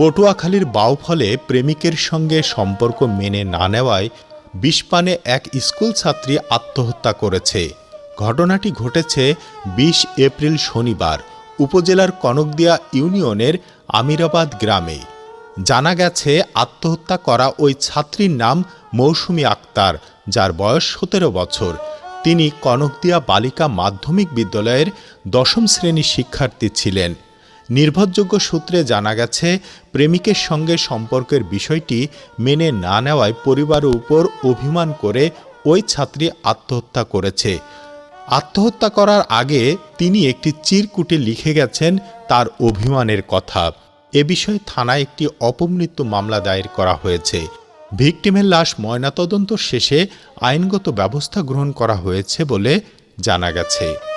পটুয়াখালীর বাউফলে প্রেমিকের সঙ্গে সম্পর্ক মেনে না নেওয়ায় বিষপানে এক স্কুল ছাত্রী আত্মহত্যা করেছে। ঘটনাটি ঘটেছে বিশ এপ্রিল শনিবার উপজেলার কনকদিয়া ইউনিয়নের আমিরাবাদ গ্রামে। জানা গেছে, আত্মহত্যা করা ওই ছাত্রীর নাম মৌসুমী আক্তার, যার বয়স সতেরো বছর। তিনি কনকদিয়া বালিকা মাধ্যমিক বিদ্যালয়ের দশম শ্রেণির শিক্ষার্থী ছিলেন। নির্ভরযোগ্য সূত্রে জানা গেছে, প্রেমিকের সঙ্গে সম্পর্কের বিষয়টি মেনে না নেওয়ায় পরিবারের উপর অভিমান করে ওই ছাত্রী আত্মহত্যা করেছে। আত্মহত্যা করার আগে তিনি একটি চিরকুটে লিখে গেছেন তার অভিমানের কথা। এ বিষয়ে থানায় একটি অপমৃত্যু মামলা দায়ের করা হয়েছে। ভিকটিমের লাশ ময়নাতদন্ত শেষে আইনগত ব্যবস্থা গ্রহণ করা হয়েছে বলে জানা গেছে।